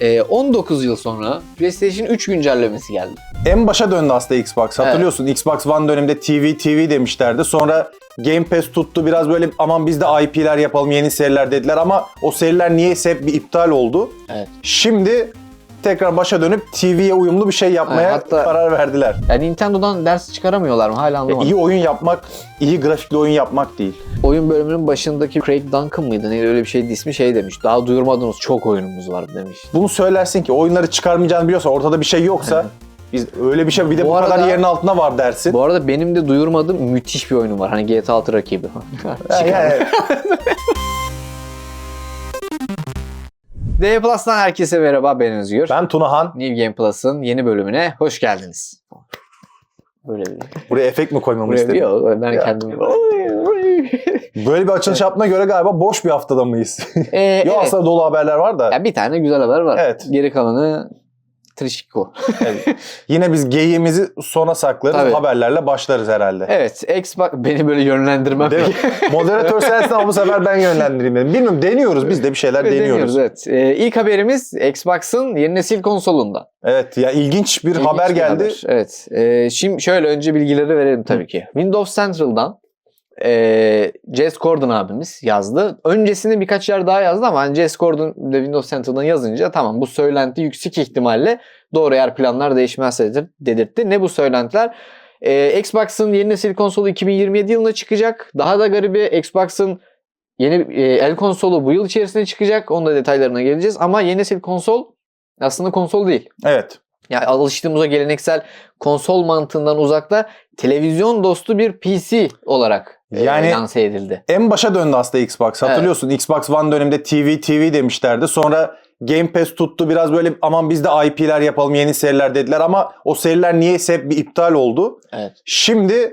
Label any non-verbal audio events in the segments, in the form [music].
Ee, 19 yıl sonra PlayStation 3 güncellemesi geldi. En başa döndü aslında Xbox. Hatırlıyorsun Xbox One döneminde TV TV demişlerdi. Sonra Game Pass tuttu biraz böyle aman biz de IP'ler yapalım yeni seriler dediler ama o seriler niyeyse hep bir iptal oldu. Evet. Şimdi tekrar başa dönüp TV'ye uyumlu bir şey yapmaya Evet, hatta- karar verdiler. Yani Nintendo'dan ders çıkaramıyorlar mı? Hala anlamadım. iyi oyun yapmak, iyi grafikli oyun yapmak değil. Oyun bölümünün başındaki Craig Duncan mıydı? Neydi öyle bir şeydi ismi şey demiş. Daha duyurmadığınız çok oyunumuz var demiş. Bunu söylersin ki oyunları çıkarmayacağını biliyorsa ortada bir şey yoksa biz öyle bir şey bir de Bu bu, kadar arada- yerin altında var dersin. Bu arada benim de duyurmadığım müthiş bir oyunum var. Hani GTA 6 rakibi. Yani, [laughs] D Plus'tan herkese merhaba ben Özgür. ben Tunahan. New Game Plus'ın yeni bölümüne hoş geldiniz. Böyle bir... Buraya efekt mi koymamı Buraya istedim? yok, ben Ya. kendim Böyle bir açılış yaptığına göre galiba boş bir haftada mıyız? ee, [laughs] Yok evet. aslında dolu haberler var da. Ya bir tane güzel haber var. Evet. Geri kalanı Trişko. Evet. [laughs] Yine biz geyiğimizi sona saklarız. Tabii. Haberlerle başlarız herhalde. Evet, Xbox beni böyle yönlendirmem. Değil mi? [laughs] Moderatör sensin ama bu sefer ben yönlendireyim dedim. Bilmiyorum deniyoruz biz de bir şeyler deniyoruz. evet. Ee, ilk haberimiz Xbox'ın yeni nesil konsolundan. Evet ya ilginç bir İlginç haber bir geldi. haber. Evet. Ee, şimdi şöyle önce bilgileri verelim tabii ki. Windows Central'dan e, Jez Gordon abimiz yazdı. Öncesinde birkaç yer daha yazdı ama hani Jez Gordon de Windows Central'dan yazınca tamam bu söylenti yüksek ihtimalle doğru eğer planlar değişmezse dedir- dedirtti. Ne bu söylentiler? Ee, Xbox'ın yeni nesil konsolu 2027 yılında çıkacak. Daha da garibi Xbox'ın yeni e, el konsolu bu yıl içerisinde çıkacak. Onun da detaylarına geleceğiz. Ama yeni nesil konsol aslında konsol değil. Evet. Yani alıştığımız o geleneksel konsol mantığından uzakta televizyon dostu bir PC olarak e, Yani- lanse edildi. En başa döndü aslında Xbox. Hatırlıyorsun Xbox One döneminde TV TV demişlerdi. Sonra Game Pass tuttu biraz böyle aman biz de IP'ler yapalım yeni seriler dediler ama o seriler niyeyse hep bir iptal oldu. Evet. Şimdi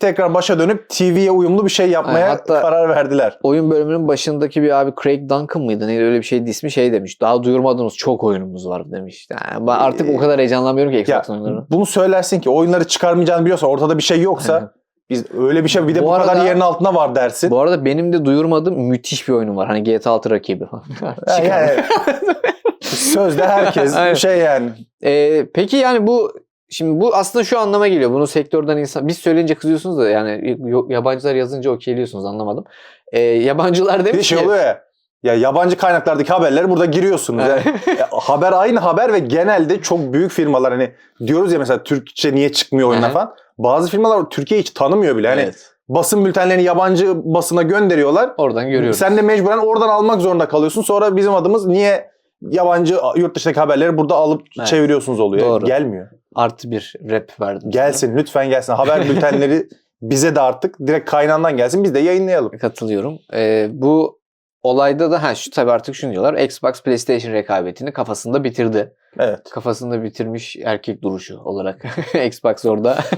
tekrar başa dönüp TV'ye uyumlu bir şey yapmaya Aynen, hatta- karar verdiler. Oyun bölümünün başındaki bir abi Craig Duncan mıydı? Neydi öyle bir şeydi ismi şey demiş. Daha duyurmadığımız çok oyunumuz var demiş. Yani ben artık o kadar heyecanlanmıyorum ki Xbox oyunlarına. bunu söylersin ki oyunları çıkarmayacağını biliyorsa ortada bir şey yoksa biz öyle bir şey bir de Bu bu, kadar arada- yerin altında var dersin. Bu arada benim de duyurmadığım müthiş bir oyunum var. Hani GTA 6 rakibi. [laughs] Yani, [laughs] sözde herkes Aynen. şey yani. Ee, peki yani bu şimdi bu aslında şu anlama geliyor. Bunu sektörden insan biz söyleyince kızıyorsunuz da yani yabancılar yazınca okeyliyorsunuz anlamadım. Ee, yabancılar demiş şey ki oluyor ya. Ya yabancı kaynaklardaki haberleri burada giriyorsunuz. Yani, ya haber aynı haber ve genelde çok büyük firmalar hani diyoruz ya mesela Türkçe niye çıkmıyor oyunlar Aha. falan. Bazı firmalar Türkiye'yi hiç tanımıyor bile. Hani Evet. basın bültenlerini yabancı basına gönderiyorlar. Oradan görüyoruz. Sen de mecburen oradan almak zorunda kalıyorsun. Sonra bizim adımız niye yabancı yurt dışındaki haberleri burada alıp Evet. çeviriyorsunuz oluyor. Doğru. Gelmiyor. Artı bir rap verdim. Gelsin lütfen gelsin. Haber [laughs] bültenleri bize de artık direkt kaynağından gelsin. Biz de yayınlayalım. sana. Katılıyorum. Ee, bu olayda da ha şu tabii artık şunu diyorlar. Xbox PlayStation rekabetini kafasında bitirdi. Evet. Kafasında bitirmiş erkek duruşu olarak [laughs] Xbox orada. [laughs]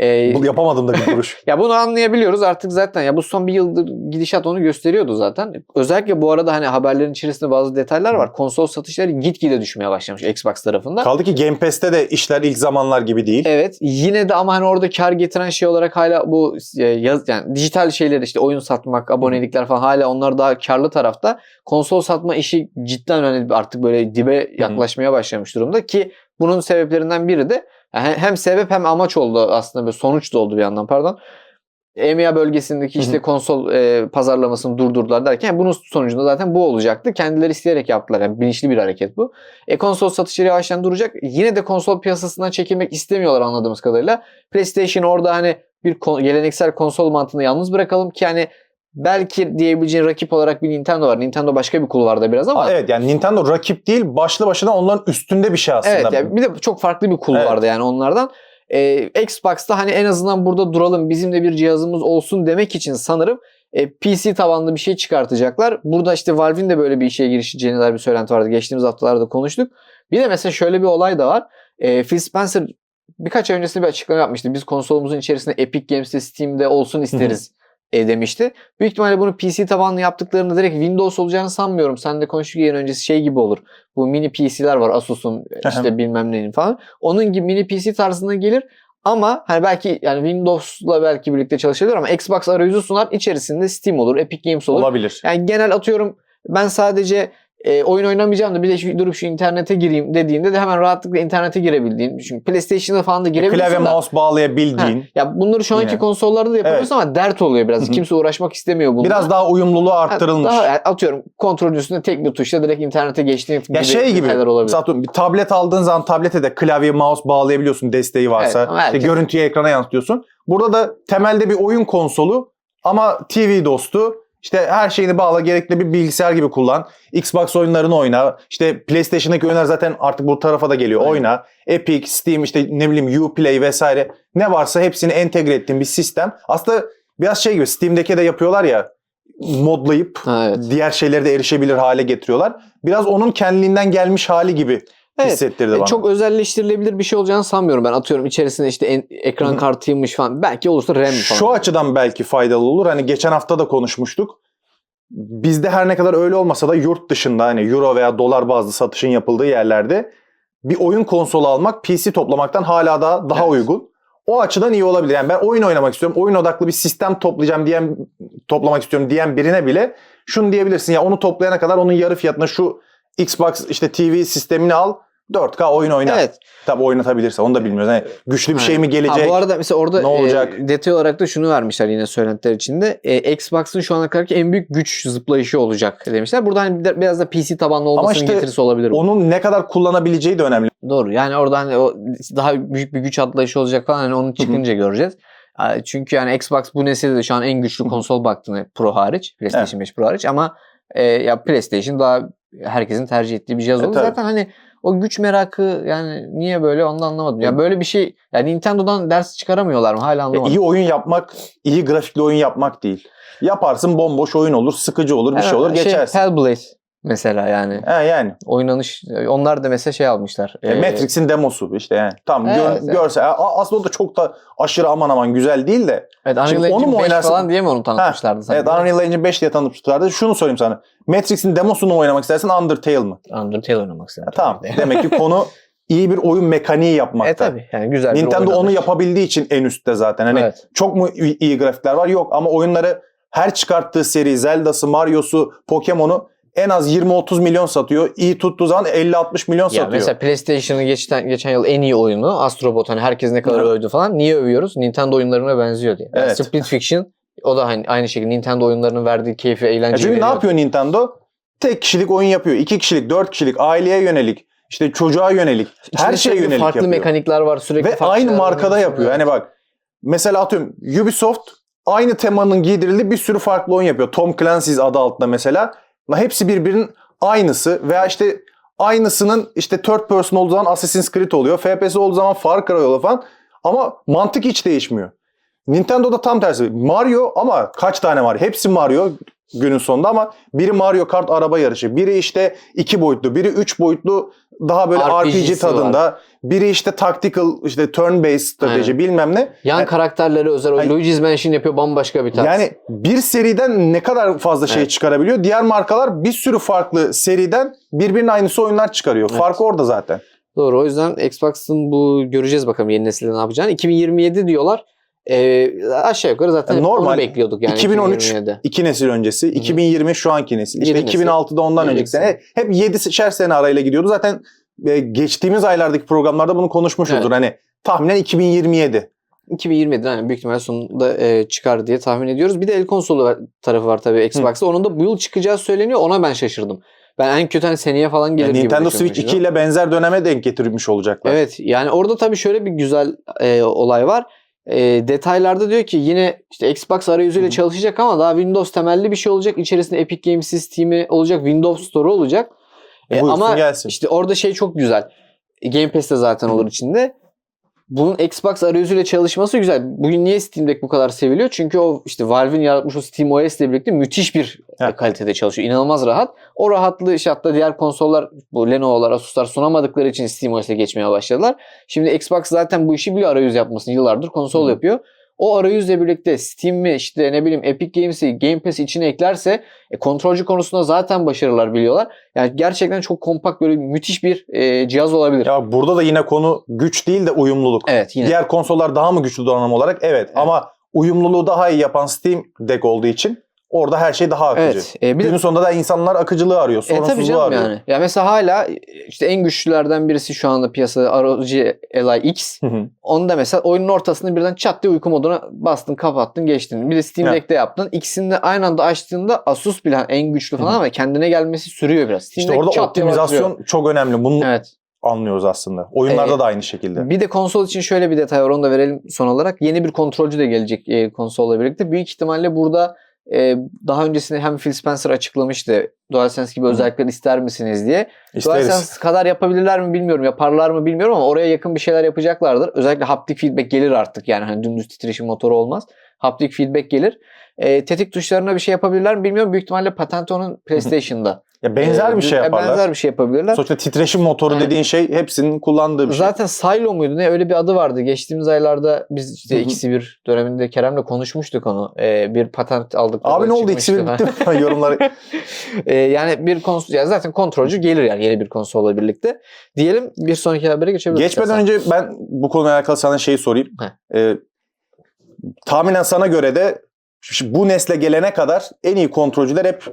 Ee, Bu yapamadım da bir duruş. [laughs] Ya bunu anlayabiliyoruz artık zaten ya bu son bir yıldır gidişat onu gösteriyordu zaten. Özellikle bu arada hani haberlerin içerisinde bazı detaylar var. Konsol satışları gitgide düşmeye başlamış Xbox tarafında. Kaldı ki Game Pass'te de işler ilk zamanlar gibi değil. Evet yine de ama hani orada kar getiren şey olarak hala bu e, yaz, yani dijital şeyler işte oyun satmak, abonelikler falan hala onlar daha karlı tarafta. Konsol satma işi cidden hani artık böyle dibe yaklaşmaya başlamış durumda ki bunun sebeplerinden biri de yani hem sebep hem amaç oldu aslında böyle sonuç da oldu bir yandan pardon. EMEA bölgesindeki işte konsol e, pazarlamasını durdurdular derken bunun sonucunda zaten bu olacaktı. Kendileri isteyerek yaptılar. Yani bilinçli bir hareket bu. E konsol satışları yavaştan duracak. Yine de konsol piyasasından çekilmek istemiyorlar anladığımız kadarıyla. PlayStation orada hani bir kon- geleneksel konsol mantığını yalnız bırakalım ki hani belki diyebileceğin rakip olarak bir Nintendo var. Nintendo başka bir kulvarda biraz ama Aa, evet yani Nintendo rakip değil başlı başına onların üstünde bir şey aslında. Evet yani bir de çok farklı bir kul Evet. yani onlardan. Ee, Xbox'ta hani en azından burada duralım bizim de bir cihazımız olsun demek için sanırım e, PC tabanlı bir şey çıkartacaklar. Burada işte Valve'in de böyle bir işe girişeceğine dair bir söylenti vardı. Geçtiğimiz haftalarda konuştuk. Bir de mesela şöyle bir olay da var. E, Phil Spencer birkaç ay öncesinde bir açıklama yapmıştı. Biz konsolumuzun içerisinde Epic Games'te Steam'de olsun isteriz e, demişti. Büyük ihtimalle bunu PC tabanlı yaptıklarında direkt Windows olacağını sanmıyorum. Sen de konuştuk yayın öncesi şey gibi olur. Bu mini PC'ler var Asus'un işte bilmem neyin falan. Onun gibi mini PC tarzına gelir. Ama hani belki yani Windows'la belki birlikte çalışabilir ama Xbox arayüzü sunar. İçerisinde Steam olur, Epic Games olur. Olabilir. Yani genel atıyorum ben sadece e, oyun oynamayacağım da bir de şu, durup şu internete gireyim dediğinde de hemen rahatlıkla internete girebildiğin. Çünkü PlayStation'da falan da girebiliyorsun Klavye da. mouse Ha, bağlayabildiğin. ya bunları şu anki Yine. konsollarda da yapabiliyorsun ama dert oluyor biraz. Kimse uğraşmak istemiyor bununla. Biraz daha uyumluluğu Ha, arttırılmış. Daha, yani atıyorum kontrolün üstünde tek bir tuşla direkt internete geçtiğin Ya şey gibi olabilir. atıyorum bir tablet aldığın zaman tablete de klavye mouse bağlayabiliyorsun desteği varsa. Evet, İşte görüntüyü ekrana yansıtıyorsun. Burada da temelde bir oyun konsolu ama TV dostu. İşte her şeyini bağla gerekli bir bilgisayar gibi kullan. Xbox oyunlarını oyna. İşte PlayStation'daki oyunlar zaten artık bu tarafa da geliyor. Aynen. Oyna. Epic, Steam işte ne bileyim Uplay vesaire ne varsa hepsini entegre ettiğin bir sistem. Aslında biraz şey gibi Steam'deki de yapıyorlar ya modlayıp Ha, evet. diğer şeyleri de erişebilir hale getiriyorlar. Biraz onun kendiliğinden gelmiş hali gibi Evet. hissettirdi E, bana. Çok özelleştirilebilir bir şey olacağını sanmıyorum ben. Atıyorum içerisinde işte en- ekran Hı. kartıymış falan. Belki olursa RAM falan. Şu açıdan belki faydalı olur. Hani geçen hafta da konuşmuştuk. Bizde her ne kadar öyle olmasa da yurt dışında hani euro veya dolar bazlı satışın yapıldığı yerlerde bir oyun konsolu almak PC toplamaktan hala da daha Evet. uygun. O açıdan iyi olabilir. Yani ben oyun oynamak istiyorum. Oyun odaklı bir sistem toplayacağım diyen toplamak istiyorum diyen birine bile şunu diyebilirsin ya onu toplayana kadar onun yarı fiyatına şu Xbox işte TV sistemini al 4K oyun oyna. Evet. Tabii oynatabilirse onu da bilmiyoruz. Yani güçlü bir şey mi gelecek? Ha, bu arada mesela orada Ne olacak? e, detay olarak da şunu vermişler yine söylentiler içinde. E, Xbox'ın şu ana kadarki en büyük güç zıplayışı olacak demişler. Burada hani biraz da PC tabanlı olmasının işte getirisi olabilir. bu. Onun ne kadar kullanabileceği de önemli. Doğru. Yani orada hani o daha büyük bir güç atlayışı olacak falan hani onu çıkınca göreceğiz. E, Çünkü yani Xbox bu nesilde de şu an en güçlü konsol baktığını Pro hariç. PlayStation 5 Pro hariç ama e, ya PlayStation daha herkesin tercih ettiği bir cihaz E, oldu. tabii. Zaten hani o güç merakı yani niye böyle onu da anlamadım. Ya böyle bir şey yani Nintendo'dan ders çıkaramıyorlar mı? Hala E, anlamadım. iyi oyun yapmak, iyi grafikli oyun yapmak değil. Yaparsın bomboş oyun olur, sıkıcı olur, bir şey olur, geçersin. Hellblade mesela yani. He yani. Oynanış onlar da mesela şey almışlar. E, Ee, Matrix'in demosu işte yani. Tam Evet, gör, evet. görse aslında o da çok da aşırı aman aman güzel değil de. Evet Şimdi Unreal onu mu Engine 5 oynarsın? falan diye mi onu tanıtmışlardı sanki? Evet Unreal Engine 5 diye tanıtmışlardı. Şunu sorayım sana. Matrix'in demosunu oynamak istersin Undertale mı? Undertale oynamak. Ha, tamam. Demek ki konu iyi bir oyun mekaniği yapmakta. E tabi yani güzel bir Nintendo onu yapabildiği için en üstte zaten. Hani Evet. çok mu iyi grafikler var? Yok ama oyunları her çıkarttığı seri Zelda'sı, Mario'su, Pokemon'u en az 20-30 milyon satıyor. İyi tuttuğu zaman 50-60 milyon Ya satıyor. mesela PlayStation'ın geçen, geçen yıl en iyi oyunu Astrobot hani herkes ne kadar övdü falan. Niye övüyoruz? Nintendo oyunlarına benziyor diye. Yani Evet. Split Fiction o da hani aynı şekilde Nintendo oyunlarının verdiği keyfi, Ya eğlenceyi çünkü ne yapıyor Nintendo? Tek kişilik oyun yapıyor. 2 kişilik, 4 kişilik, aileye yönelik, işte çocuğa yönelik, İçinde her şeye yönelik farklı yapıyor. mekanikler var sürekli. Ve aynı markada yapıyor. Hani bak mesela atıyorum Ubisoft aynı temanın giydirildiği bir sürü farklı oyun yapıyor. Tom Clancy's adı altında mesela. Ve Hepsi birbirinin aynısı veya işte aynısının işte third person olduğu zaman Assassin's Creed oluyor. FPS olduğu zaman Far Cry oluyor falan. Ama mantık hiç değişmiyor. Nintendo'da tam tersi. Mario ama kaç tane var? Hepsi Mario günün sonunda ama biri Mario Kart araba yarışı, biri işte iki boyutlu, biri üç boyutlu daha böyle RPG'si RPG tadında, biri işte tactical işte turn based strateji Aynen. bilmem ne. Yan Yani- karakterleri özel. Yani- Luigi's Mansion yapıyor bambaşka bir tarz. Yani bir seriden ne kadar fazla şey Evet. çıkarabiliyor. Diğer markalar bir sürü farklı seriden birbirinin aynısı oyunlar çıkarıyor. Evet. Farkı orada zaten. Doğru. O yüzden Xbox'ın bu göreceğiz bakalım yeni nesilde ne yapacağını. 2027 diyorlar. Ee, aşağı yukarı zaten Yani normal. bekliyorduk yani 2013 2027'de. iki nesil öncesi, 2020 şu anki nesil. İşte Yedi nesil. 2006'da ondan önceki nesil. sene hep 7'şer sene arayla gidiyordu. Zaten e, geçtiğimiz aylardaki programlarda bunu konuşmuşuzdur. Evet. Hani tahminen 2027. 2020'de yani büyük ihtimal sonunda e, çıkar diye tahmin ediyoruz. Bir de el konsolu tarafı var tabii Xbox'ta. Onun da bu yıl çıkacağı söyleniyor. Ona ben şaşırdım. Ben en kötü hani seneye falan gelir Yani gibi Nintendo Switch 2 düşünmüştüm. ile benzer döneme denk getirmiş olacaklar. Evet yani orada tabii şöyle bir güzel e, olay var. E, detaylarda diyor ki yine işte Xbox arayüzüyle Hı hı. çalışacak ama daha Windows temelli bir şey olacak. İçerisinde Epic Games Steam'i olacak. Windows Store olacak. E, Buyursun ama gelsin. işte orada şey çok güzel. Game Pass'te zaten olur içinde. Bunun Xbox arayüzüyle çalışması güzel. Bugün niye Steam Deck bu kadar seviliyor? Çünkü o işte Valve'in yaratmış o Steam OS ile birlikte müthiş bir Evet. kalitede çalışıyor. İnanılmaz rahat. O rahatlığı işte hatta diğer konsollar bu Lenovo'lar, Asus'lar sunamadıkları için Steam OS'e geçmeye başladılar. Şimdi Xbox zaten bu işi biliyor arayüz yapmasını. Yıllardır konsol Hı. yapıyor. O arayüzle birlikte Steam'i işte ne bileyim Epic Games'i Game Pass içine eklerse e, kontrolcü konusunda zaten başarılar biliyorlar. Yani gerçekten çok kompakt böyle müthiş bir e, cihaz olabilir. Ya burada da yine konu güç değil de uyumluluk. Evet yine. Diğer konsollar daha mı güçlü donanım olarak? Evet. Ama uyumluluğu daha iyi yapan Steam Deck olduğu için Orada her şey daha akıcı. Evet. E, bir Günün sonunda da insanlar akıcılığı arıyor. E tabii Sorunsuzluğu canım arıyor. yani. Ya mesela hala işte en güçlülerden birisi şu anda piyasada ROG Ally X. Hı hı. Onu da mesela oyunun ortasında birden çat diye uyku moduna bastın, kapattın, geçtin. Bir de Steam Evet. Deck'te yaptın. İkisini de aynı anda açtığında Asus bile hani en güçlü falan Hı hı. ama kendine gelmesi sürüyor biraz. Steam İşte orada optimizasyon çok önemli. Bunu Evet. anlıyoruz aslında. Oyunlarda Ee, da aynı şekilde. Bir de konsol için şöyle bir detay var onu da verelim son olarak. Yeni bir kontrolcü de gelecek e, konsolla birlikte. Büyük ihtimalle burada e, daha öncesinde hem Phil Spencer açıklamıştı. DualSense gibi özellikler ister misiniz diye. İsteriz. DualSense kadar yapabilirler mi bilmiyorum. Yaparlar mı bilmiyorum ama oraya yakın bir şeyler yapacaklardır. Özellikle haptik feedback gelir artık. Yani hani dümdüz titreşim motoru olmaz. Haptik feedback gelir. E, tetik tuşlarına bir şey yapabilirler mi bilmiyorum. Büyük ihtimalle patenti onun PlayStation'da. Ya benzer E, bir şey e, yaparlar. Benzer bir şey yapabilirler. Sonuçta titreşim motoru Evet. dediğin şey hepsinin kullandığı bir şey. Zaten Silo muydu ne öyle bir adı vardı. Geçtiğimiz aylarda biz işte ikisi bir döneminde Kerem'le konuşmuştuk onu. Ee, bir patent aldık. Abi ne oldu? İkisi falan. bitti mi? [laughs] Yorumları. [laughs] Ee, yani bir konsol ya zaten kontrolcü gelir yani yeni bir konsolla birlikte. Diyelim bir sonraki habere geçebiliriz. Geçmeden önce ben bu konuyla alakalı sana şeyi sorayım. Heh. Ee, tahminen sana göre de şu- bu nesle gelene kadar en iyi kontrolcüler hep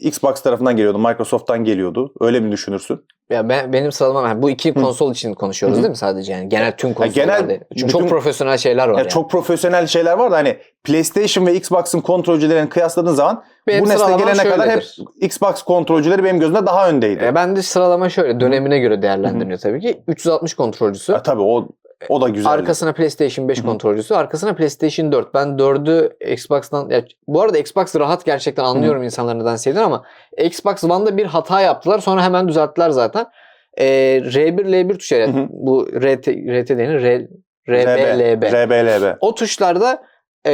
Xbox tarafından geliyordu. Microsoft'tan geliyordu. Öyle mi düşünürsün? ya ben, benim sıralamam yani bu iki Hı. konsol için konuşuyoruz Hı hı. değil mi sadece yani genel tüm konsoller genel. Çünkü bütün- çok profesyonel şeyler var. Ya yani. Çok profesyonel şeyler var da hani PlayStation ve Xbox'ın kontrolcülerini kıyasladığın zaman Benim bu nesle gelene kadar hep şöyledir. Xbox kontrolcüleri benim gözümde daha öndeydi. E, ben de sıralama şöyle dönemine göre değerlendiriliyor tabii ki. 360 kontrolcüsü. Ha, tabii o o da güzel. Arkasına PlayStation 5 Hı hı. kontrolcüsü, arkasına PlayStation 4. Ben 4'ü Xbox'tan ya, bu arada Xbox rahat gerçekten anlıyorum insanların neden sevdiğini ama Xbox One'da bir hata yaptılar. Sonra hemen düzelttiler zaten. Ee, R1 L1 tuşları Hı hı. bu RT RT denir R, RB LB. RBLB. O tuşlarda e,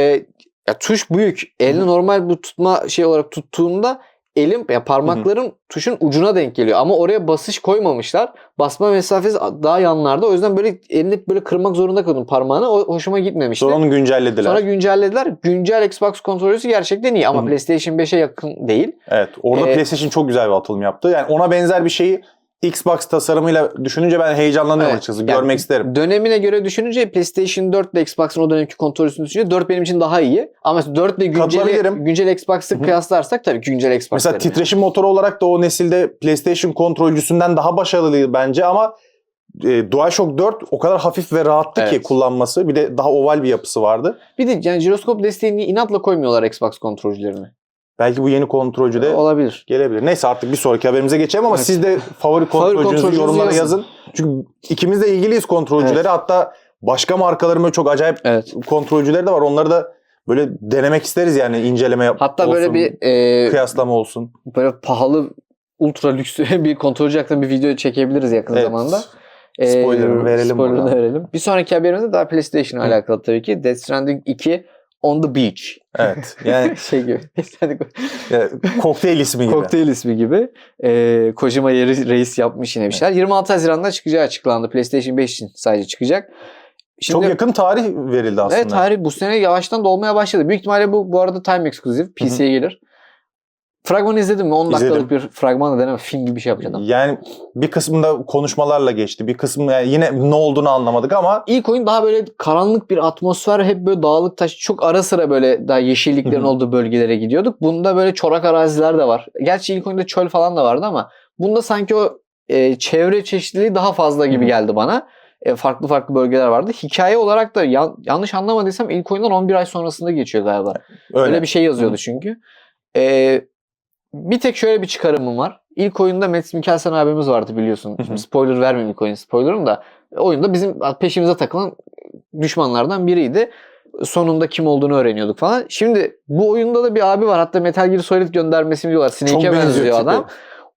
ya tuş büyük. Elini normal bu tutma şey olarak tuttuğunda elim ya parmakların tuşun ucuna denk geliyor ama oraya basış koymamışlar. Basma mesafesi daha yanlarda. O yüzden böyle elini böyle kırmak zorunda kaldım parmağını. O hoşuma gitmemişti. Sonra onu güncellediler. Sonra güncellediler. Güncel Xbox kontrolcüsü gerçekten iyi ama Hı hı. PlayStation 5'e yakın değil. Evet. Orada Ee, PlayStation çok güzel bir atılım yaptı. Yani ona benzer bir şeyi Xbox tasarımıyla düşününce ben heyecanlanıyorum Evet. açıkçası. Yani Görmek isterim. Dönemine göre düşününce PlayStation 4 ile Xbox'ın o dönemki kontrolcüsünü düşününce 4 benim için daha iyi. Ama 4 ile güncel, güncel Xbox'ı kıyaslarsak tabii ki güncel Xbox Mesela derim yani. titreşim motoru olarak da o nesilde PlayStation kontrolcüsünden daha başarılıydı bence ama e, DualShock 4 o kadar hafif ve rahattı ki Evet. kullanması. Bir de daha oval bir yapısı vardı. Bir de yani jiroskop desteğini inatla koymuyorlar Xbox kontrolcülerine. Belki bu yeni kontrolcüde Olabilir. gelebilir. Neyse artık bir sonraki haberimize geçelim ama Evet. siz de favori kontrolcünüzü kontrolcünüzü yorumlara yazın. yazın. Çünkü ikimiz de ilgiliyiz kontrolcülere. Evet. Hatta başka markaların böyle çok acayip Evet. kontrolcüleri de var. Onları da böyle denemek isteriz yani inceleme yap Hatta böyle olsun, bir e, kıyaslama olsun. böyle pahalı ultra lüks [laughs] bir kontrolcü hakkında bir video çekebiliriz yakın Evet. zamanda. E, Spoilerını verelim Spoilerını verelim. Bir sonraki haberimizde daha PlayStation'la alakalı tabii ki. Death Stranding 2 On the Beach. Evet. Yani, [laughs] şey gibi. Yani kokteyl ismi gibi. Kokteyl ismi gibi. Ee, Kojima yeri reis yapmış yine bir şeyler. 26 Haziran'da çıkacağı açıklandı. PlayStation 5 için sadece çıkacak. Şimdi, Çok yakın tarih verildi aslında. Evet tarih bu sene yavaştan dolmaya başladı. Büyük ihtimalle bu bu arada time exclusive. PC'ye gelir. Fragmanı izledin mi? 10 dakikalık İzledim. bir fragman da deneme. Film gibi bir şey yapacak adam. Yani bir kısmında konuşmalarla geçti. Bir kısmı yani yine ne olduğunu anlamadık ama İlk oyun daha böyle karanlık bir atmosfer. Hep böyle dağlık taş. Çok ara sıra böyle daha yeşilliklerin olduğu bölgelere gidiyorduk. Bunda böyle çorak araziler de var. Gerçi ilk oyunda çöl falan da vardı ama bunda sanki o e, çevre çeşitliliği daha fazla gibi geldi bana. E, farklı farklı bölgeler vardı. Hikaye olarak da yan- yanlış anlamadıysam ilk oyundan 11 ay sonrasında geçiyor galiba. öyle. Öyle bir şey yazıyordu çünkü. E, bir tek şöyle bir çıkarımım var. İlk oyunda Mads Mikkelsen abimiz vardı biliyorsun. Şimdi spoiler vermeyeyim ilk oyun spoiler'ım da. Oyunda bizim peşimize takılan düşmanlardan biriydi. Sonunda kim olduğunu öğreniyorduk falan. Şimdi bu oyunda da bir abi var. Hatta Metal Gear Solid göndermesi diyorlar. Snake'e benziyor benziyor tipi. adam.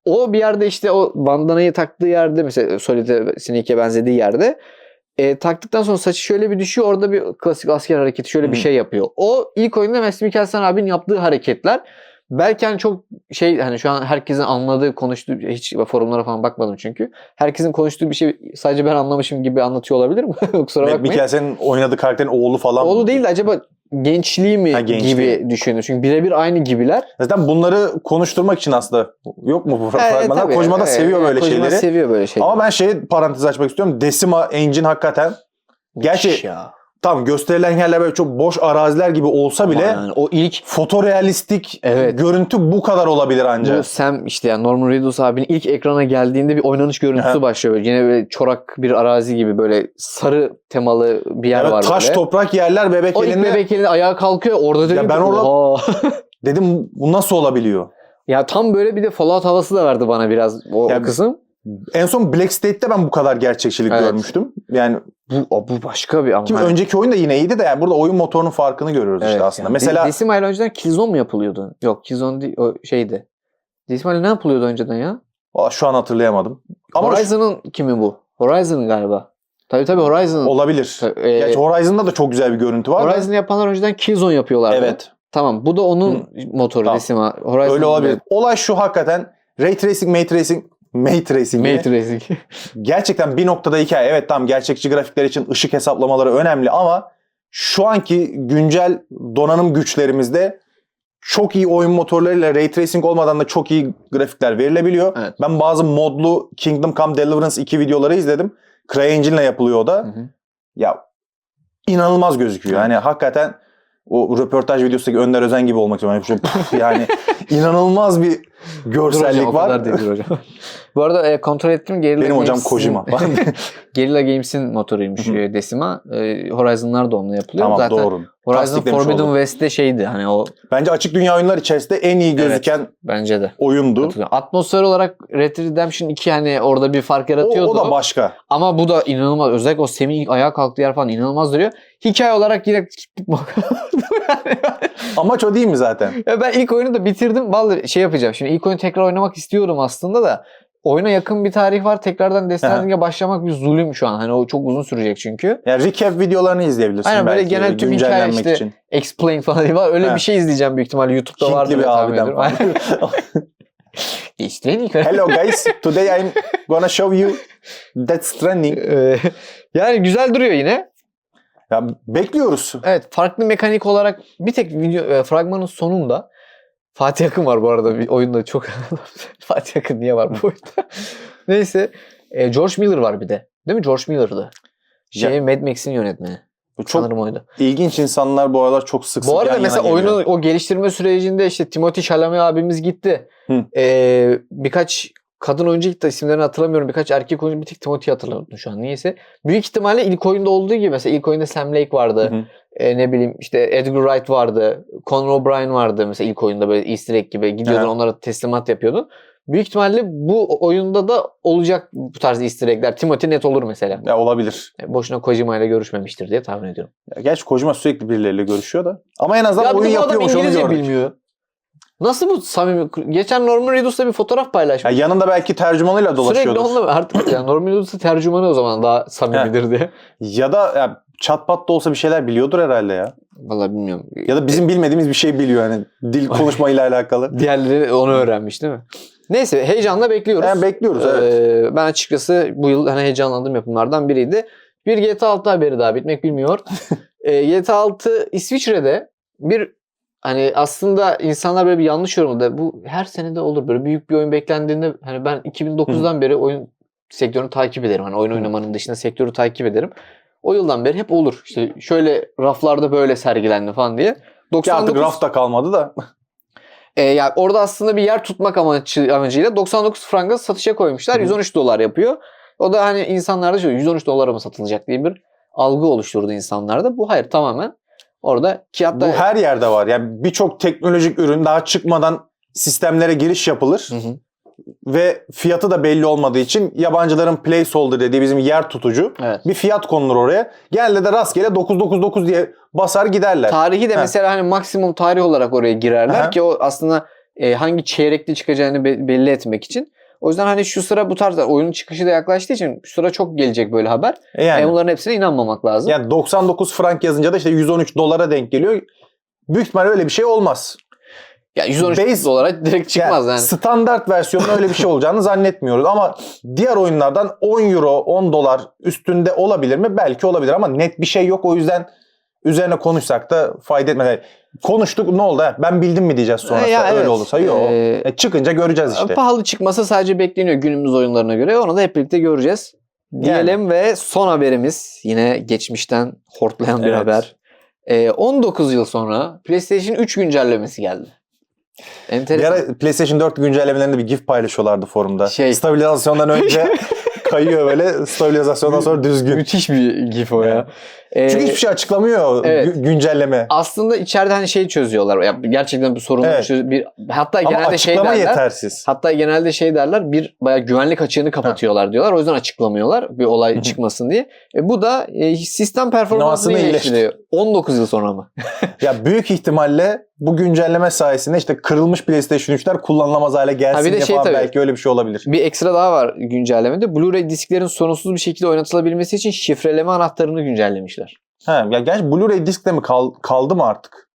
O bir yerde işte o bandanayı taktığı yerde mesela Solid'e Snake'e benzediği yerde e, taktıktan sonra saçı şöyle bir düşüyor. Orada bir klasik asker hareketi şöyle bir Hı. şey yapıyor. O ilk oyunda Mads Mikkelsen abinin yaptığı hareketler belki hani çok şey hani şu an herkesin anladığı konuştuğu hiç forumlara falan bakmadım çünkü. Herkesin konuştuğu bir şey sadece ben anlamışım gibi anlatıyor olabilir mi? [laughs] Kusura bakmayın. Mikkelsen'in oynadığı karakterin oğlu falan. Oğlu mı? değil de acaba gençliği mi Ha, gençliği. gibi düşünüyor. Çünkü birebir aynı gibiler. Zaten bunları konuşturmak için aslında yok mu bu Evet, fragmanlar? tabii. Kojima da Evet, seviyor evet, böyle Kojima şeyleri. seviyor böyle şeyleri. Ama ben şey parantez açmak istiyorum. Decima Engine hakikaten Gerçi ya. Tamam gösterilen yerler böyle çok boş araziler gibi olsa bile yani o ilk fotorealistik Evet. görüntü bu kadar olabilir ancak. bu Sam işte yani Norman Reedus abinin ilk ekrana geldiğinde bir oynanış görüntüsü Aha. başlıyor. Böyle. Yine böyle çorak bir arazi gibi böyle sarı temalı bir yer Evet, var taş böyle. toprak yerler bebek o ilk elinde. bebek elinde ayağa kalkıyor. Orada dedim ben ki, orada- "Oha." [laughs] Dedim bu nasıl olabiliyor? ya tam böyle bir de Fallout havası da verdi bana biraz o, Ya o kısım. En son Black State'te ben bu kadar gerçekçilik Evet. görmüştüm. Yani Bu, bu başka bir ama. Ki hani- önceki oyun da yine iyiydi de yani burada oyun motorunun farkını görüyoruz Evet, işte aslında. yani Mesela De- Decimal önceden Killzone mu yapılıyordu? Yok Killzone değil o şeydi. Decimal ne yapılıyordu önceden ya? Valla şu an hatırlayamadım. Ama Horizon'ın kimi bu? Horizon galiba. Tabii tabii Horizon. olabilir. Tabii, e, Gerçi Horizon'da da çok güzel bir görüntü var. Horizon'ı yapanlar önceden Killzone yapıyorlardı. Evet. Tamam bu da onun motoru Tamam. Decima. Horizon Öyle olabilir. Olay şu hakikaten Ray Tracing, May Tracing, May Tracing. Mate Racing. [laughs] Gerçekten bir noktada hikaye. Evet tamam gerçekçi grafikler için ışık hesaplamaları önemli ama şu anki güncel donanım güçlerimizde çok iyi oyun motorlarıyla Ray Tracing olmadan da çok iyi grafikler verilebiliyor. Evet. Ben bazı modlu Kingdom Come Deliverance 2 videoları izledim. CryEngine'le yapılıyor o da. Hı hı. Ya inanılmaz gözüküyor. Yani hakikaten o röportaj videosundaki Önder Özen gibi olmak püf, yani [laughs] inanılmaz bir Hocam, görsellik o var. kadar değil hocam. [laughs] Bu arada e, kontrol ettim. Guerrilla Benim hocam Games'in- Kojima. [laughs] Guerrilla Games'in motoruymuş e, Decima. E, Horizon'lar da onunla yapılıyor. tamam Zaten doğru. Horizon Tasdiklemiş Forbidden oldum. West'te şeydi hani o Bence açık dünya oyunlar içerisinde en iyi gözüken bence de. oyundu. Atmosfer olarak Red Dead Redemption 2 hani orada bir fark O, yaratıyordu. o da başka. Ama bu da inanılmaz. Özellikle o Semih'in ilk ayağa kalktığı yer falan inanılmaz duruyor. Hikaye olarak yine [laughs] Amaç o değil mi zaten? ya ben ilk oyunu da bitirdim. Vallahi şey yapacağım. Şimdi ilk oyunu tekrar oynamak istiyorum aslında da. Oyuna yakın bir tarih var. Tekrardan Death Stranding'e başlamak bir zulüm şu an. Hani o çok uzun sürecek çünkü. Yani recap videolarını izleyebilirsin Aynen, böyle belki genel tüm hikaye işte için. Explain falan diye var. Öyle He. bir şey izleyeceğim büyük ihtimalle. YouTube'da vardır. Hintli diye bir abiden falan. [laughs] Explain Hello guys, today I'm gonna show you Death Stranding. Ee, yani güzel duruyor yine. Ya bekliyoruz. Evet farklı mekanik olarak bir tek video e, fragmanın sonunda Fatih Akın var bu arada bir oyunda çok [laughs] Fatih Akın niye var bu oyunda? [laughs] Neyse e, George Miller var bir de. Değil mi? George Miller'dı. Şey Mad Max'in yönetmeni. Bu çok Sanırım oydu. ilginç insanlar bu aralar çok sık sık Bu arada yan yana mesela geliyor. oyunun o geliştirme sürecinde işte Timothy Chalamet abimiz gitti. Hı. Ee, birkaç kadın oyuncu gitti isimlerini hatırlamıyorum. Birkaç erkek oyuncu bir tek Timothy'yi hatırladım şu an. Niyeyse. Büyük ihtimalle ilk oyunda olduğu gibi mesela ilk oyunda Sam Lake vardı. Hı hı. E, ne bileyim işte Edgar Wright vardı. Conan O'Brien vardı mesela ilk oyunda böyle easter egg gibi. Gidiyordun onlara teslimat yapıyordun. Büyük ihtimalle bu oyunda da olacak bu tarz easter egg'ler. Timothy net olur mesela. Ya olabilir. E, Boşuna Kojima ile görüşmemiştir diye tahmin ediyorum. Ya gerçi Kojima sürekli birileriyle görüşüyor da. Ama en azından bir oyun yapıyormuş onu gördük. bilmiyor. Nasıl bu samimi? Geçen Norman Reedus'la bir fotoğraf Ya paylaşmış. yanında belki tercümanıyla Sürekli dolaşıyordur. onunla artık yani Norman Reedus'un tercümanı o zaman daha samimidir diye. Ya da ya, çat pat da olsa bir şeyler biliyordur herhalde ya. Vallahi bilmiyorum. Ya da bizim bilmediğimiz bir şey biliyor hani dil konuşmayla alakalı. [laughs] Diğerleri onu öğrenmiş değil mi? Neyse heyecanla bekliyoruz. Yani bekliyoruz evet. Ee, ben açıkçası bu yıl hani heyecanlandığım yapımlardan biriydi. Bir GTA 6 haberi daha bitmek bilmiyor. [laughs] ee, GTA 6 İsviçre'de bir hani aslında insanlar böyle bir yanlış yorumladı. Bu her senede olur böyle büyük bir oyun beklendiğinde hani ben 2009'dan beri oyun sektörünü takip ederim. Hani oyun oynamanın dışında sektörü takip ederim. O yıldan beri hep olur. İşte şöyle raflarda böyle sergilendi falan diye. Ki 99 artık rafta kalmadı da. e, yani orada aslında bir yer tutmak amacı, amacıyla 99 franga satışa koymuşlar. Hı. 113 dolar yapıyor. O da hani insanlarda şöyle 113 dolara mı satılacak diye bir algı oluşturdu insanlarda. Bu hayır tamamen orada ki hatta Bu her yerde var. Yani birçok teknolojik ürün daha çıkmadan sistemlere giriş yapılır. Hı hı. Ve fiyatı da belli olmadığı için yabancıların placeholder dediği bizim yer tutucu Evet. bir fiyat konulur oraya. Genelde de rastgele 999 diye basar giderler. Tarihi de Heh. mesela hani maksimum tarih olarak oraya girerler Aha. ki o aslında e, hangi çeyrekte çıkacağını be- belli etmek için. O yüzden hani şu sıra bu tarz oyunun çıkışı da yaklaştığı için şu sıra çok gelecek böyle haber. E Yani. yani, bunların hepsine inanmamak lazım. yani 99 frank yazınca da işte 113 dolara denk geliyor. Büyük ihtimalle öyle bir şey olmaz. Ya 113 Base- dolara direkt çıkmaz yani. Standart versiyonun öyle bir şey olacağını [laughs] zannetmiyoruz. Ama diğer oyunlardan 10 euro, 10 dolar üstünde olabilir mi? Belki olabilir ama net bir şey yok. O yüzden üzerine konuşsak da fayda etmez. Konuştuk ne oldu? Ben bildim mi diyeceğiz sonra E, ya öyle evet. olursa. Yok. Ee, E, çıkınca göreceğiz işte. Pahalı çıkması sadece bekleniyor günümüz oyunlarına göre. Onu da hep birlikte göreceğiz. Diyelim ve son haberimiz yine geçmişten hortlayan bir Evet. haber. Ee, 19 yıl sonra PlayStation 3 güncellemesi geldi. Bir Enteresan. ara PlayStation 4 güncellemelerinde bir gif paylaşıyorlardı forumda. Şey- Stabilizasyondan önce [laughs] kayıyor böyle. Stabilizasyondan sonra düzgün. Müthiş bir gif o ya. Ee, Çünkü hiçbir şey açıklamıyor Evet. gü- güncelleme. aslında içeride hani şey çözüyorlar. Ya gerçekten bir sorun Evet. çöz- bir hatta Ama genelde şey derler. yetersiz. Hatta genelde şey derler bir bayağı güvenlik açığını kapatıyorlar diyorlar. O yüzden açıklamıyorlar bir olay çıkmasın diye. E, bu da e, sistem performansını iyileştiriyor. 19 yıl sonra mı? [laughs] Ya büyük ihtimalle bu güncelleme sayesinde işte kırılmış PlayStation 3'ler kullanılamaz hale gelsin Ha bir de diye şey falan tabii. belki öyle bir şey olabilir. Bir ekstra daha var güncellemede. Blu-ray disklerin sorunsuz bir şekilde oynatılabilmesi için şifreleme anahtarını güncellemişler. Ha, ya gerçi Blu-ray diskte mi kal- kaldı mı artık?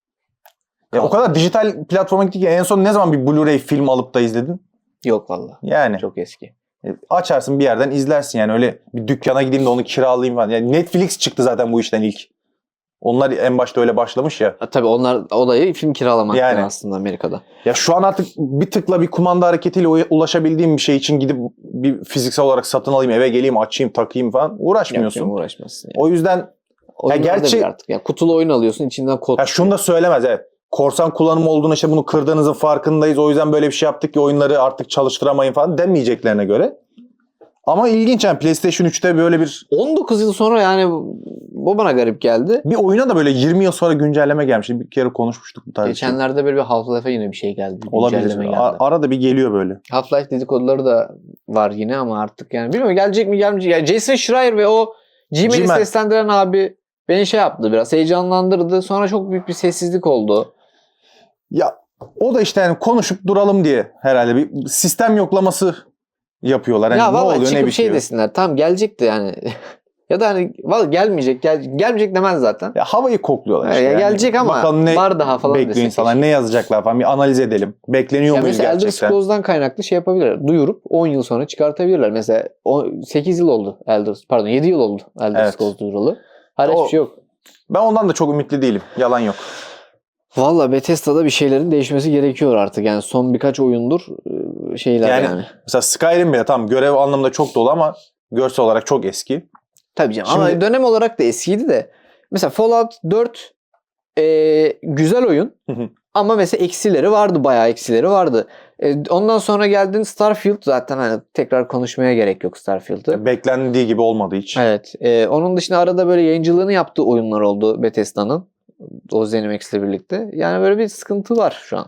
Ya o kadar dijital platforma gittik ki en son ne zaman bir Blu-ray film alıp da izledin? Yok valla. Yani Çok eski. e, açarsın bir yerden izlersin yani öyle bir dükkana gideyim de onu kiralayayım falan. Yani Netflix çıktı zaten bu işten ilk. Onlar en başta öyle başlamış ya. Ha, tabii onlar olayı film kiralamak Yani. aslında Amerika'da. Ya şu an artık bir tıkla bir kumanda hareketiyle u- ulaşabildiğim bir şey için gidip bir fiziksel olarak satın alayım, eve geleyim, açayım, takayım falan uğraşmıyorsun. Yapmıyorum, uğraşmazsın. Yani. O yüzden Oyunlarda gerçi- artık. Yani kutulu oyun alıyorsun içinden kod. ya şunu da söylemez evet. Korsan kullanımı olduğunu işte bunu kırdığınızın farkındayız. O yüzden böyle bir şey yaptık ki oyunları artık çalıştıramayın falan demeyeceklerine göre. Ama ilginç yani PlayStation 3'te böyle bir 19 yıl sonra yani bu- bana garip geldi. bir oyuna da böyle 20 yıl sonra güncelleme gelmiş. Bir kere konuşmuştuk bu tarz şey. Geçenlerde böyle bir Half-Life'e yine bir şey geldi. bir Olabilir. geldi. A- arada bir geliyor böyle. Half-Life dedikoduları da var yine ama artık yani bilmiyorum gelecek mi gelmeyecek. Yani Jason Schreier ve o G-Man. seslendiren abi beni şey yaptı biraz heyecanlandırdı. Sonra çok büyük bir sessizlik oldu. Ya o da işte yani konuşup duralım diye herhalde bir sistem yoklaması yapıyorlar. Hani ya ne vallahi oluyor ne çıkıp bitiyor. şey desinler. Tamam gelecek de yani. [laughs] ya da hani vallahi gelmeyecek. Gel, gelmeyecek demez zaten. Ya havayı kokluyorlar işte. ya yani. gelecek ama Bakalım ne var daha falan bekliyor insanlar. Ne yazacaklar falan bir analiz edelim. Bekleniyor Ya muyuz mesela Elder gerçekten? Scrolls'dan kaynaklı şey yapabilirler. Duyurup 10 yıl sonra çıkartabilirler. Mesela o 8 yıl oldu Elder pardon 7 yıl oldu Elder Evet. Scrolls duyurulu. Hala O- hiçbir şey yok. Ben ondan da çok ümitli değilim. Yalan yok. Valla Bethesda'da bir şeylerin değişmesi gerekiyor artık. Yani son birkaç oyundur e, şeyler yani. Yani- Mesela Skyrim bile tam görev anlamında çok dolu ama görsel olarak çok eski. Tabii canım ama Şimdi- dönem olarak da eskiydi de. Mesela Fallout 4 e, güzel oyun. Hı hı. ama mesela eksileri vardı. Bayağı eksileri vardı. E, ondan sonra geldin Starfield zaten hani tekrar konuşmaya gerek yok Starfield'ı. Beklendiği gibi olmadı hiç. Evet. e, onun dışında arada böyle yayıncılığını yaptığı oyunlar oldu Bethesda'nın. O ZeniMax'le birlikte. Yani böyle bir sıkıntı var şu an.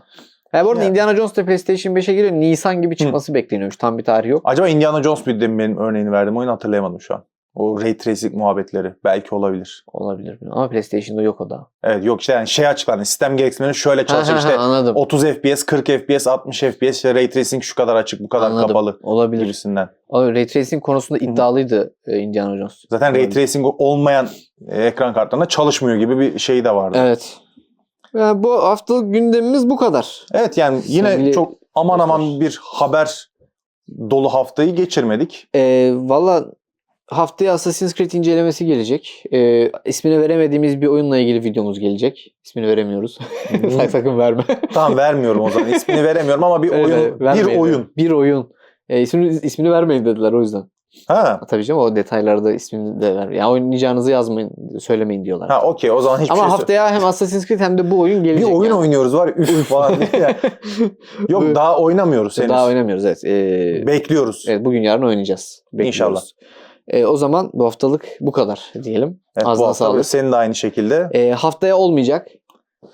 Ha, bu arada Ya. Indiana Jones da PlayStation 5'e geliyor. Nisan gibi çıkması bekleniyormuş. Tam bir tarih yok. Acaba Indiana Jones bir demin benim örneğini verdim oyunu hatırlayamadım şu an. O ray tracing muhabbetleri belki olabilir. Olabilir. Ama PlayStation'da yok o da. Evet yok işte yani şey açıklandı. Sistem gereksinimleri şöyle ha, [laughs] işte anladım. 30 FPS, 40 FPS, 60 FPS işte ray tracing şu kadar açık, bu kadar Anladım. kapalı Olabilir. gibisinden. O Ray Tracing konusunda Hı hı. iddialıydı e, Indiana Jones. Zaten ray Olabilir. tracing olmayan e, ekran kartlarında çalışmıyor gibi bir şey de vardı. Evet, Evet. Yani bu haftalık gündemimiz bu kadar. yani yine Sevgili çok aman aman bir haber dolu haftayı geçirmedik. Ee, Valla haftaya Assassin's Creed incelemesi gelecek. Ee, ismini veremediğimiz bir oyunla ilgili videomuz gelecek. İsmini veremiyoruz. [laughs] Sak- Sakın verme. tamam vermiyorum o zaman. İsmini veremiyorum ama bir oyun, evet, bir oyun. Bir oyun. Ee, ismini, ismini vermeyin dediler o yüzden. Ha. Tabii canım o detaylarda ismini de ver. Ya oynayacağınızı yazmayın, söylemeyin diyorlar. Ha okey o zaman hiçbir Ama şey haftaya hem Assassin's Creed hem de bu oyun bir gelecek. oyun yani. oynuyoruz var üf ya. [laughs] Yok daha oynamıyoruz henüz. Daha oynamıyoruz evet. Ee, Bekliyoruz. evet bugün yarın oynayacağız. Bekliyoruz. İnşallah. Ee, o zaman bu haftalık bu kadar diyelim. Evet, bu Ağzına hafta sağlık. senin de aynı şekilde. Ee, haftaya olmayacak.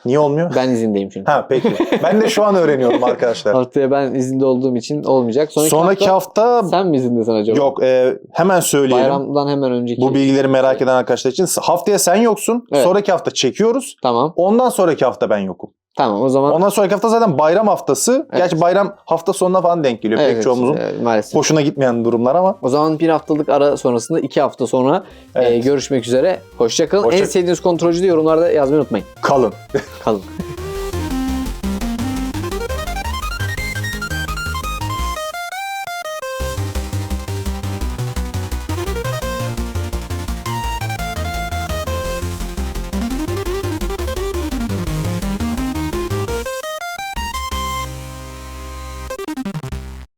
Niye olmuyor? Ben izindeyim çünkü. Ha peki. Ben de şu an öğreniyorum arkadaşlar. [laughs] Haftaya ben izinde olduğum için olmayacak. Sonraki, Sonraki hafta, hafta sen mi izindesin acaba? yok e, hemen söyleyelim. Bayramdan hemen önceki. Bu bilgileri merak eden arkadaşlar için haftaya sen yoksun. Evet. Sonraki hafta çekiyoruz. Tamam. Ondan sonraki hafta ben yokum. Tamam o zaman. Ondan sonraki hafta zaten bayram haftası. Evet. Gerçi bayram hafta sonuna falan denk geliyor Evet, pek çoğumuzun. e, maalesef. Hoşuna gitmeyen durumlar ama. O zaman bir haftalık ara sonrasında iki hafta sonra e, Evet. görüşmek üzere. Hoşçakalın. Hoşça- En sevdiğiniz kontrolcü de yorumlarda yazmayı unutmayın. Kalın. Kalın. [laughs]